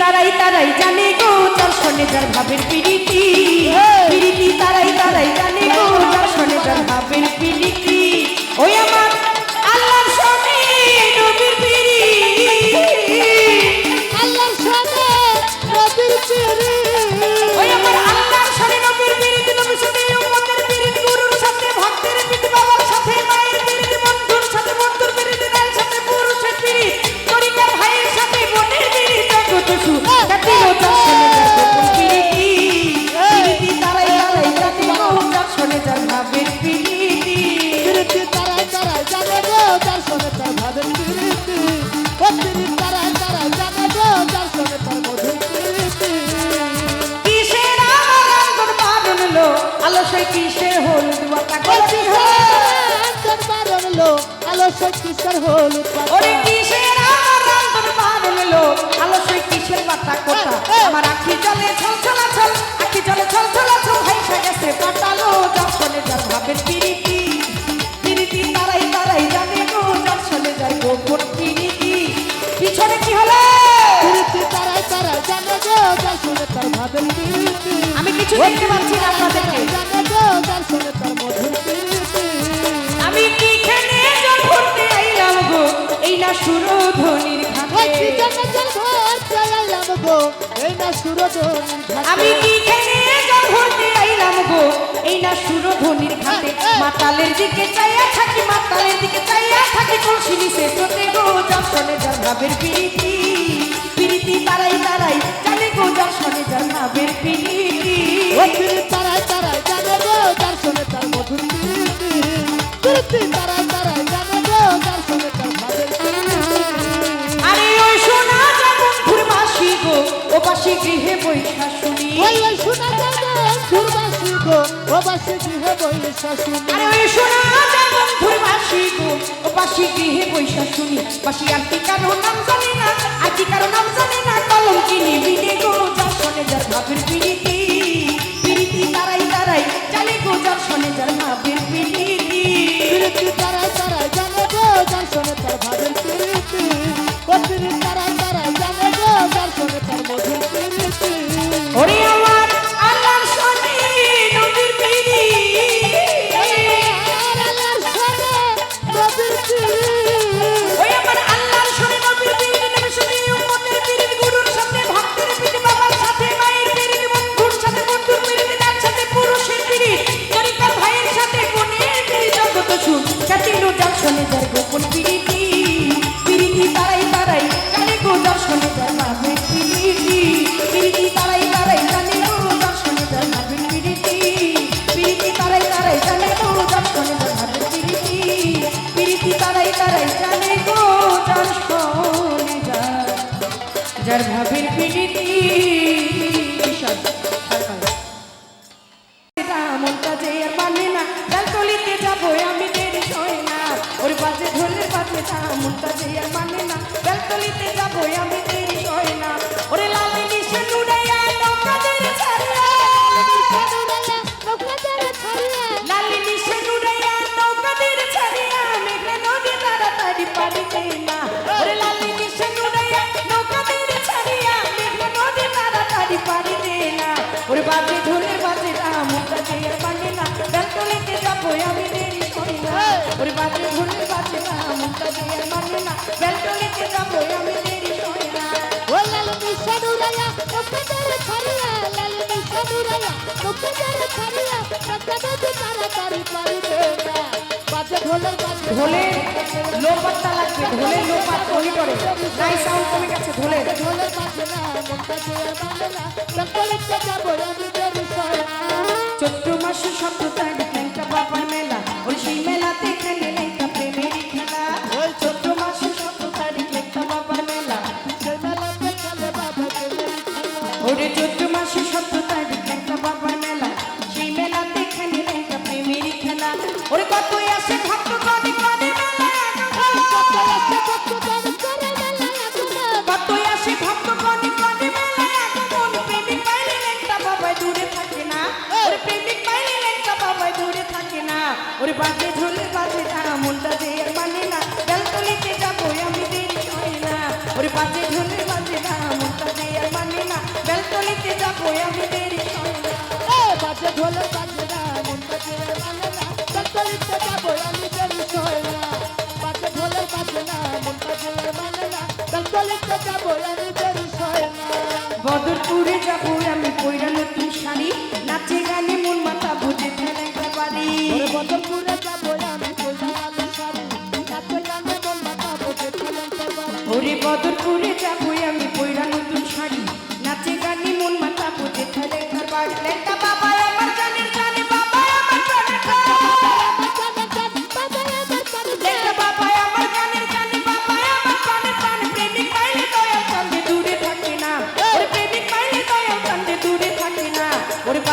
তারাই তারাই জানে গো দর্শনে শোনে যার ভাবের পিড়িতি পিড়িতি তারাই তারাই জানে গো দর্শনে শোনে যার ভাবের পিড়িতি ওই আমার আল্লাহর শোনে নবীর পিরিতি। আল্লাহর সাথে নবীর পিরি আলো সে কিসের হলুদ ওরে কিসের আমার আন্দর বারণ লো আলসে কিসের বাতা কোটা আমার আখি জলে ছলছলা ছল আখি জলে ছলছলা ছল ভাইসা গেছে কাটালো যশনে যার ভাবের পিরিতি। পিরিতি তারাই তারাই জানে গো যশনে যার গোপন পিরিতি। পিছনে কি হলো? পিরিতি তারাই তারাই জানে গো সঙ্গে তার ভাবের পিরিতি। আমি কিছু দেখতে পাচ্ছি না আপনাদেরকে। ঘাটে। কি জানে আইলাম গো এই না সুরধনির আমি না সুরধ্বনির ঘাটে। মাতালের দিকে চাইয়া থাকি মাতালের দিকে চাইয়া থাকি কলসি নিচে গো দর্শনে ভাবের পিরিতি। পিরিতি তারাই তারাই জানে গো দর্শনে ভাবের পিরিতি। ও পিরিতি তারাই তারাই জানে গো সঙ্গে তার মধুর পিরিতি। পিরিতি তারাই গৃহে বৈশা শুনি। ওই ওই শোনা যাবে সুরবাসী গো ও বাসী গৃহে বৈশা শুনি। আরে ওই শোনা যায় বন্ধুর বাসি গো ও বাসি গৃহে বৈশা শুনি। বাসি আর কি কারও নাম জানি না আর কি কারও নাম জানি না কলম কিনি বিনে গো যার শোনে যার ভাবের তারাই তারাই জানে গো যার শোনে যার ভাবের কাটিলো যার শোনে যার গোপন পিরিতি পিরিতি তারাই তারাই জানে গো যার শোনে যার ভাবের পিরিতি পিরিতি তারাই তারাই জানে গো যার শোনে যার ভাবের পিরিতি। পিরিতি তারাই যাব তা মনটা যে আর মানে না। বেলতলিতে যাব আমি দেরি হয় না। ওরে লালে নিশে নুড়াইয়া নৌকাদের ছাড়িয়া। লালি নিশে নুড়াইয়া নৌকাদের ছাড়িয়া। মেঘে নদী তাড়াতাড়ি পারিতে না। ওরে লালি নিশে নুড়াইয়া নৌকাদের ছাড়িয়া। মেঘে নদী তাড়াতাড়ি পারিতে না। ওরে বাজে ধরে বাজে তা মুখটা যে আর মানে না। বেলতলিতে যাব আমি দেরি করি না। ওরে বাজে ধরে বাজে তা মানে না বেলতলিতে যাব আমি দেরি না। লো পাত্তা লাগবে। ঢোলে লো পাত্তা ওই করে নাই সাউন্ড কমে গেছে ঢোলে। চৈত্র মাসে তারিখ একটা বাবার মেলা। ওই সেই বাজে, ঝোলে বাজে, তারা মনটা যে আর মানে না। বেলতলিতে যাব আমি দেরি হয় না। ওরে বাজে, ঝোলে বাজে, তারা মনটা যে আর যাব আমি দেরি সয় না। বাজে ঢোলে বাজে না মনটা যে মানে না। চলিতে যাব আমি দেরি সয় না। বাজে ঢোলে বাজে না মানে না। না। বদরপুরে যাব আমি পয়রা নতুন শাড়ি।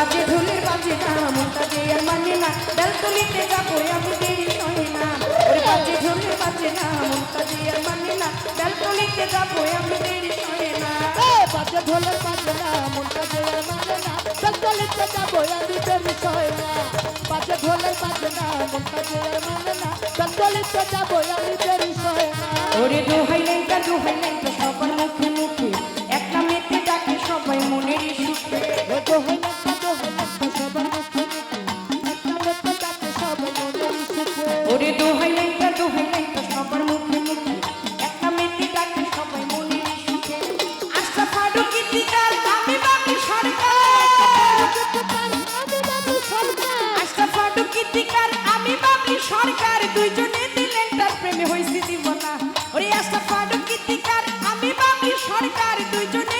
বাজে ঢোলের বাজে না মনটা যে আর মানে না। বেলতলিতে যাব আমি দেরি সহে না। ওরে বাজে ঢোলের বাজে না মনটা যে আর মানে না। বেলতলিতে যাব আমি দেরি সহে না। এ বাজে ঢোলের বাজে না মনটা যে মানে না। চলিতে যাব আমি দেরি সয় না। বাজে ঢোলের বাজে না মনটা যে মানে না। চলিতে যাব আমি দেরি সয় না। ওরে দোহাই লাইটা দোহাই লাইটা সবার মুখে বাকি দুইজনে দিলেন তার প্রেমে হয়েছে জীবনা। ওরে আশা ফারুক ইতিকার আমি বাকি সরকার, দুইজনে